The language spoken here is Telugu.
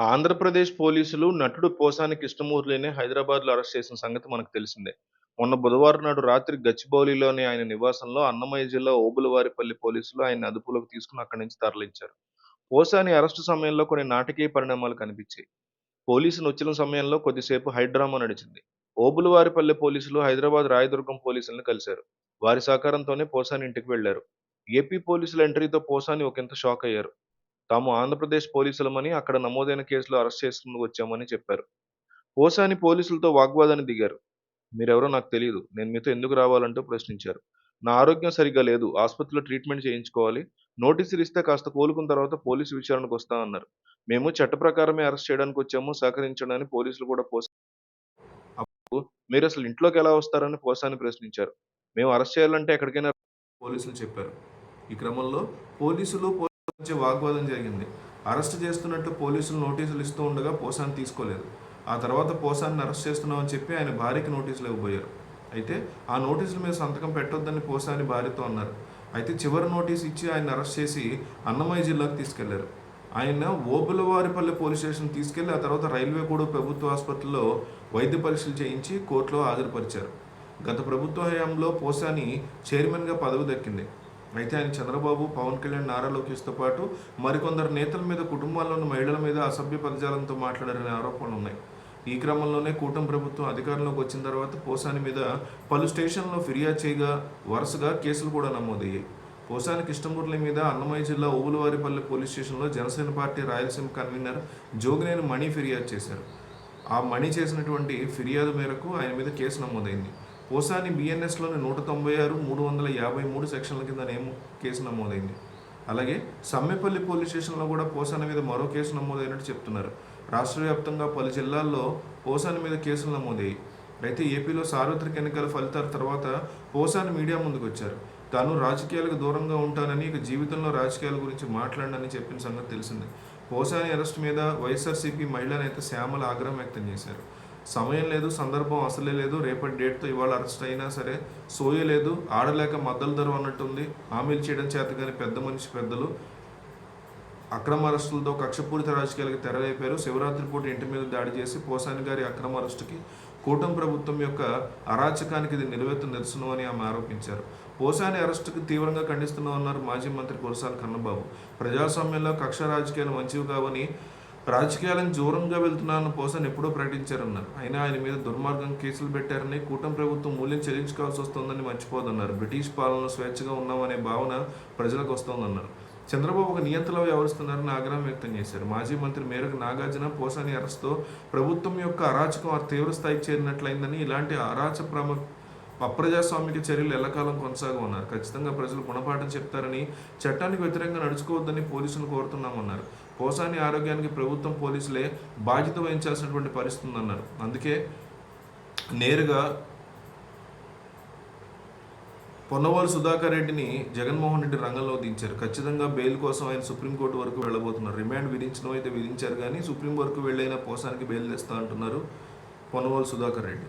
ఆంధ్రప్రదేశ్ పోలీసులు నటుడు పోసాని కృష్ణమూర్తిని హైదరాబాద్‌లో అరెస్ట్ చేసిన సంగతి మనకు తెలిసిందే. మొన్న బుధవారం నాడు రాత్రి గచ్చిబౌలిలోని ఆయన నివాసంలో అన్నమయ్య జిల్లా ఓబులవారిపల్లి పోలీసులు ఆయన అదుపులోకి తీసుకుని అక్కడి నుంచి తరలించారు. పోసాని అరెస్టు సమయంలో కొన్ని నాటకీయ పరిణామాలు కనిపించాయి. పోలీసులు వచ్చిన సమయంలో కొద్దిసేపు హైడ్రామా నడిచింది. ఓబులవారిపల్లి పోలీసులు హైదరాబాద్ రాయదుర్గం పోలీసులను కలిశారు. వారి సహకారంతోనే పోసాని ఇంటికి వెళ్ళారు. ఏపీ పోలీసుల ఎంట్రీతో పోసాని ఒకింత షాక్ అయ్యారు. తాము ఆంధ్రప్రదేశ్ పోలీసులమని, అక్కడ నమోదైన కేసులో అరెస్ట్ చేసుకుందుకు వచ్చామని చెప్పారు. పోసాని పోలీసులతో వాగ్వాదాన్ని దిగారు. మీరెవరో నాకు తెలియదు నేను మీతో ఎందుకు రావాలంటూ ప్రశ్నించారు. నా ఆరోగ్యం సరిగ్గా లేదు. ఆసుపత్రిలో ట్రీట్మెంట్ చేయించుకోవాలి. నోటీసులు ఇస్తే కాస్త కోలుకున్న తర్వాత పోలీసు విచారణకు వస్తా అన్నారు. మేము చట్ట ప్రకారమే అరెస్ట్ చేయడానికి వచ్చాము. సహకరించడానికి పోలీసులు కూడా పోసా మీరు అసలు ఇంట్లోకి ఎలా వస్తారని పోసాని ప్రశ్నించారు. మేము అరెస్ట్ చేయాలంటే ఎక్కడికైనా పోలీసులు చెప్పారు. ఈ క్రమంలో పోలీసులు మధ్య వాగ్వాదం జరిగింది. అరెస్ట్ చేస్తున్నట్టు పోలీసులు నోటీసులు ఇస్తూ ఉండగా పోసాని తీసుకోలేదు. ఆ తర్వాత పోసాన్ని అరెస్ట్ చేస్తున్నామని చెప్పి ఆయన భార్యకి నోటీసులు ఇవ్వబోయారు. అయితే ఆ నోటీసుల మీద సంతకం పెట్టొద్దని పోసాని భార్యతో అన్నారు. అయితే చివరి నోటీస్ ఇచ్చి ఆయన అరెస్ట్ చేసి అన్నమయ్య జిల్లాకు తీసుకెళ్ళారు. ఆయన ఓబులవారిపల్లి పోలీస్ స్టేషన్ తీసుకెళ్ళి ఆ తర్వాత రైల్వేగూడ ప్రభుత్వ ఆసుపత్రిలో వైద్య పరీక్షలు చేయించి కోర్టులో హాజరుపరిచారు. గత ప్రభుత్వ హయాంలో పోసాని చైర్మన్గా పదవి దక్కింది. అయితే ఆయన చంద్రబాబు, పవన్ కళ్యాణ్, నారా లోకేష్తో పాటు మరికొందరు నేతల మీద, కుటుంబాల్లోని మహిళల మీద అసభ్య పదజాలంతో మాట్లాడారనే ఆరోపణలున్నాయి. ఈ క్రమంలోనే కూటమి ప్రభుత్వం అధికారంలోకి వచ్చిన తర్వాత పోసాని మీద పలు స్టేషన్లో ఫిర్యాదు చేయగా వరుసగా కేసులు కూడా నమోదయ్యాయి. పోసాని కృష్ణమూర్తి మీద అన్నమయ్య జిల్లా ఓబుళవారిపల్లి పోలీస్ స్టేషన్లో జనసేన పార్టీ రాయలసీమ కన్వీనర్ జోగినేని మణి ఫిర్యాదు చేశారు. ఆ మణి చేసినటువంటి ఫిర్యాదు మేరకు ఆయన మీద కేసు నమోదైంది. ఓసాని బీఎన్ఎస్లోని నూట తొంభై ఆరు, మూడు వందల యాభై మూడు సెక్షన్ల కింద నేము కేసు నమోదైంది. అలాగే సమ్మెపల్లి పోలీస్ స్టేషన్లో కూడా పోసాని మీద మరో కేసు నమోదైనట్టు చెప్తున్నారు. రాష్ట్ర వ్యాప్తంగా పలు జిల్లాల్లో పోసాని మీద కేసులు నమోదయ్యాయి. అయితే ఏపీలో సార్వత్రిక ఎన్నికల ఫలితాల తర్వాత పోసాని మీడియా ముందుకు వచ్చారు తాను రాజకీయాలకు దూరంగా ఉంటానని, ఇక జీవితంలో రాజకీయాల గురించి మాట్లాడనని చెప్పిన సంగతి తెలిసిందే. పోసాని అరెస్ట్ మీద వైఎస్ఆర్సీపీ మహిళా నేత శ్యామల ఆగ్రహం వ్యక్తం చేశారు. సమయం లేదు, సందర్భం అసలే లేదు. రేపటి డేట్తో ఇవాళ అరెస్ట్ అయినా సరే సోయలేదు ఆడలేక మద్దలు ధర అన్నట్టుంది. హామీలు చేయడం చేత కానీ పెద్ద మనిషి పెద్దలు అక్రమ అరెస్టులతో కక్షపూరిత రాజకీయాలకు తెరలేపారు. శివరాత్రి పూట ఇంటి మీద దాడి చేసి పోసాని గారి అక్రమ అరెస్టుకి కూటమి ప్రభుత్వం యొక్క అరాచకానికి ఇది నిలువెత్తు నిరసనం అని ఆమె ఆరోపించారు. పోసాని అరెస్టుకు తీవ్రంగా ఖండిస్తున్నామన్నారు మాజీ మంత్రి కురసాల కన్నబాబు. ప్రజాస్వామ్యంలో కక్ష రాజకీయాలు మంచివి కావని, రాజకీయాలను దూరంగా వెళ్తున్నానని పోసాని ఎప్పుడో ప్రకటించారన్నారు. అయినా ఆయన మీద దుర్మార్గం కేసులు పెట్టారని, కూటమి ప్రభుత్వం మూల్యం చెల్లించుకోవాల్సి వస్తోందని మర్చిపోదన్నారు. బ్రిటిష్ పాలనలో స్వేచ్ఛగా ఉన్నామనే భావన ప్రజలకు వస్తోందన్నారు. చంద్రబాబు ఒక నియంతలా వ్యవహరిస్తున్నారని ఆగ్రహం వ్యక్తం చేశారు. మాజీ మంత్రి మేరకు నాగార్జున పోసాని అరెస్టుతో ప్రభుత్వం యొక్క అరాచకం తీవ్ర స్థాయికి చేరినట్లయిందని, ఇలాంటి అరాచ ప్రమ అప్రజాస్వామిక చర్యలు ఎల్లకాలం కొనసాగమన్నారు ఖచ్చితంగా ప్రజలు గుణపాఠం చెప్తారని, చట్టానికి వ్యతిరేకంగా నడుచుకోవద్దని పోలీసులు కోరుతున్నామన్నారు. కోసాని ఆరోగ్యానికి ప్రభుత్వం, పోలీసులే బాధ్యత వహించాల్సినటువంటి పరిస్థితి ఉందన్నారు. అందుకే నేరుగా పొన్నవాలు సుధాకర్ రెడ్డిని జగన్మోహన్ రెడ్డి రంగంలో దించారు. ఖచ్చితంగా బెయిల్ కోసం ఆయన సుప్రీంకోర్టు వరకు వెళ్ళబోతున్నారు రిమాండ్ విధించడం అయితే విధించారు కానీ సుప్రీం వరకు వెళ్ళైనా పోసానికి బెయిల్ తెస్తా అంటున్నారు పొన్నవాలు సుధాకర్ రెడ్డి.